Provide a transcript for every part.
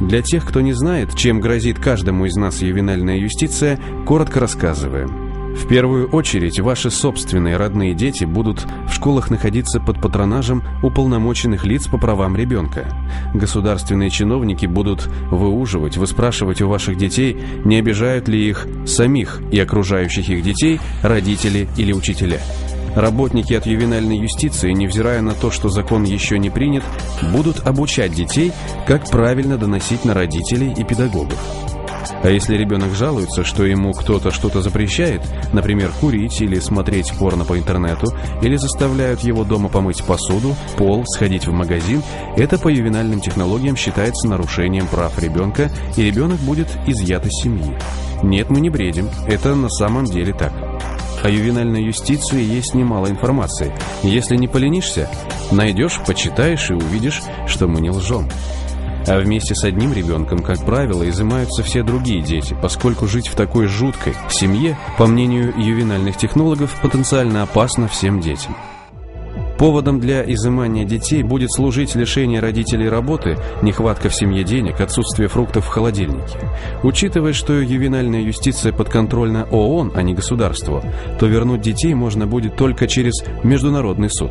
Для тех, кто не знает, чем грозит каждому из нас ювенальная юстиция, коротко рассказываем. В первую очередь, ваши собственные родные дети будут в школах находиться под патронажем уполномоченных лиц по правам ребенка. Государственные чиновники будут выуживать, выспрашивать у ваших детей, не обижают ли их самих и окружающих их детей родители или учителя. Работники от ювенальной юстиции, невзирая на то, что закон еще не принят, будут обучать детей, как правильно доносить на родителей и педагогов. А если ребенок жалуется, что ему кто-то что-то запрещает, например, курить или смотреть порно по интернету, или заставляют его дома помыть посуду, пол, сходить в магазин, это по ювенальным технологиям считается нарушением прав ребенка, и ребенок будет изъят из семьи. Нет, мы не бредим, это на самом деле так. О ювенальной юстиции есть немало информации. Если не поленишься, найдешь, почитаешь и увидишь, что мы не лжем. А вместе с одним ребенком, как правило, изымаются все другие дети, поскольку жить в такой жуткой семье, по мнению ювенальных технологов, потенциально опасно всем детям. Поводом для изымания детей будет служить лишение родителей работы, нехватка в семье денег, отсутствие фруктов в холодильнике. Учитывая, что ювенальная юстиция подконтрольна ООН, а не государству, то вернуть детей можно будет только через международный суд.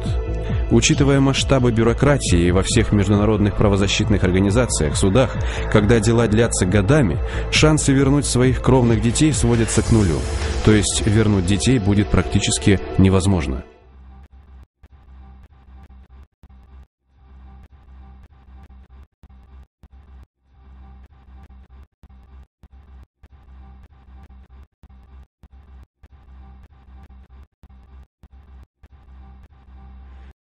Учитывая масштабы бюрократии во всех международных правозащитных организациях, судах, когда дела длятся годами, шансы вернуть своих кровных детей сводятся к нулю. То есть вернуть детей будет практически невозможно.